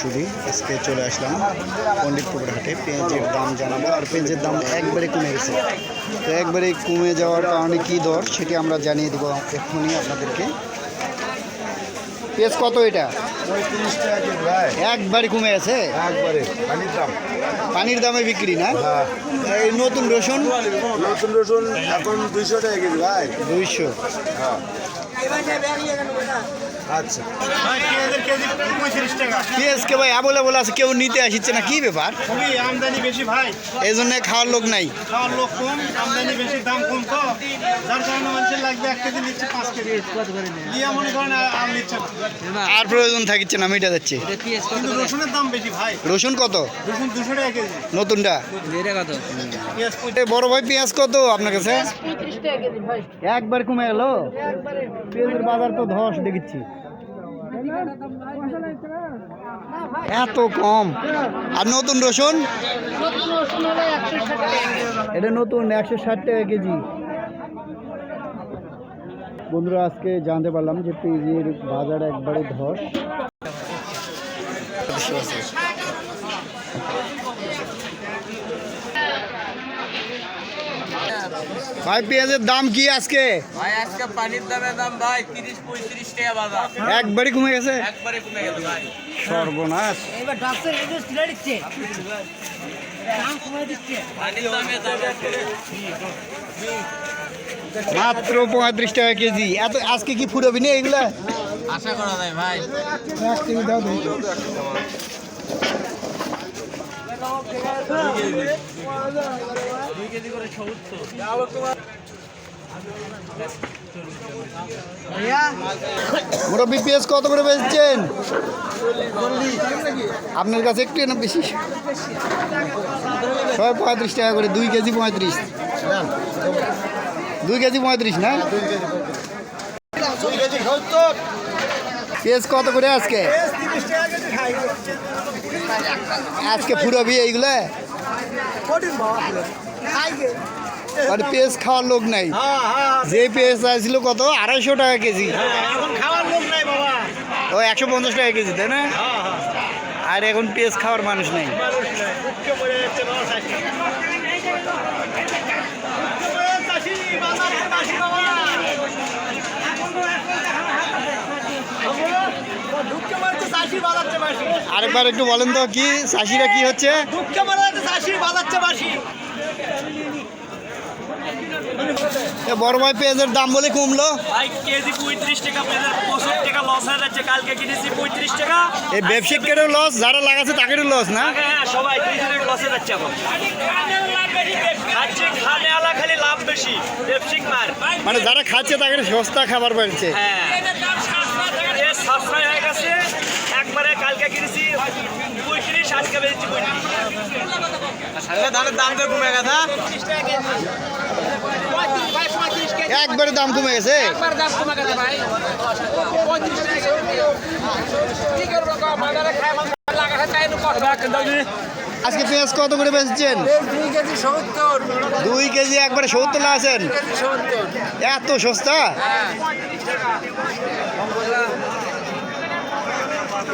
শুধু আজকে চলে আসলাম পণ্ডিতপুকুর হাটে। পেঁয়াজের দাম জানাব আর পেঁয়াজের দাম একবারে কমে গেছে। তো একবারে কমে যাওয়ার কারণে কী দর সেটি আমরা জানিয়ে দেবো এক্ষুনি আপনাদেরকে। পেঁয়াজ কত এটা? একবারে কমে গেছে? একবারে পানির দাম। পানির দামে বিক্রি না? হ্যাঁ। এই নতুন রসুন? নতুন রসুন এখন দুইশো টাকা কেজি ভাই। দুইশো। হ্যাঁ। আচ্ছা। পেঁয়াজকে ভাই অ্যাভেলেবল আছে কেউ নিতে আসছে না কি ব্যাপার? খুবই আমদানি বেশি ভাই। এই জন্য খাওয়ার লোক নাই। খাওয়ার লোক কম আমদানি বেশি দাম কম তো। যার কারণে মানুষের লাগবে এক কেজি নিচ্ছে পাঁচ কেজি। লিয়া মনে করেন আর আর নিচ্ছে না। আর প্রয়োজন থাকিচ্ছে না মিটা যাচ্ছে কিন্তু রসুনের দাম বেশি ভাই। রসুন কত? রসুন দুশো টাকা কেজি। নতুনটা? বড় ভাই পেঁয়াজ কত আপনার কাছে? পঁয়ত্রিশ টাকা কেজি ভাই। একবার কমে গেল? একবারে পেঁয়াজের বাজার তো ধস দেখিচ্ছি। এত কম। আর নতুন রসুন। এটা নতুন একশো ষাট টাকা কেজি। বন্ধুরা আজকে জানতে পারলাম যে পেঁয়াজের বাজার একবারে ধস। ভাই পেঁয়াজের দাম কি আজকে? ভাই আজকে পানির দামের দাম ভাই তিরিশ পঁয়ত্রিশ টাকা বাজার। একবারই কমে গেছে? একবারে কমে গেল ভাই। সর্বনাশ। এবার ডাক্তার তুলে দিচ্ছে। দাম কমে দিচ্ছে। পানির দামে দাম মাত্র পঁয়ত্রিশ টাকা কেজি। এত আজকে কি ফুরবি না এগুলা আশা করা যায় ভাই। মুরব্বী পেঁয়াজ কত করে বেচছেন? আপনার কাছে একটু না বেশি? সবাই পঁয়ত্রিশ টাকা করে, দুই কেজি পঁয়ত্রিশ। দুই কেজি পঁয়ত্রিশ না? পেঁয়াজ কত করে আজকে? আজকে ফুরবি এইগুলা? মানে পেঁয়াজ খাওয়ার লোক নাই। যে পেঁয়াজ চাইছিল কত? আড়াইশো টাকা কেজি। ও একশো পঞ্চাশ টাকা কেজি তাই না? আর এখন পেঁয়াজ খাওয়ার মানুষ নেই। আরেকবার একটু বলেন তো কি চাষিরা কি হচ্ছে? দুঃখে মারতে চাষি বাজাচ্ছে বাসি। বড় ভাই পেঁয়াজের দাম বলে কমলো। ভাই কেজি পঁয়ত্রিশ টাকা পেঁয়াজের পঁচিশ টাকা লস হয়ে যাচ্ছে। কালকে কিনেছি পঁয়ত্রিশ টাকা। এই ব্যবসায়িকেরও লস যারা লাগাচ্ছে তাদেরও লস না? হ্যাঁ সবাই দুইজনের লসে যাচ্ছে এখন। খাচ্ছে খানে আলা খালি লাভ বেশি। মার। মানে যারা খাচ্ছে তাদের সস্তা খাবার পাচ্ছে হ্যাঁ। সাশ্রয় হয়ে গেছে। একবারে কালকে কিনেছি পঁয়ত্রিশ আজকে বেশি ধানের দাম তো কমে গেছে একবারে দাম কমে গেছে? একবার দাম কমে গেছে ভাই। কি করব বাজারে খাই লাগাতে চাই আজকে পেঁয়াজ কত করে বেচছেন? দুই কেজি একবারে সত্তর আছেন? এত সস্তা?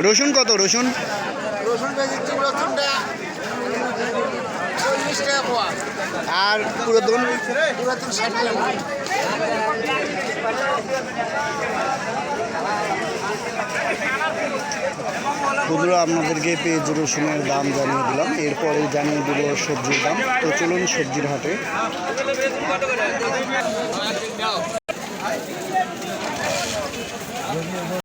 রসুন কত রসুন? রসুন বেশি রসুনটা চল্লিশ টাকা পোয়া। আর পুরাতন পুরাতন ষাট টাকা বন্ধুরা আপনাদেরকে পেঁয়াজ রসুনের দাম জানিয়ে দিলাম। এরপরে জানিয়ে দিব সবজির দাম। তো চলুন সবজির হাটে।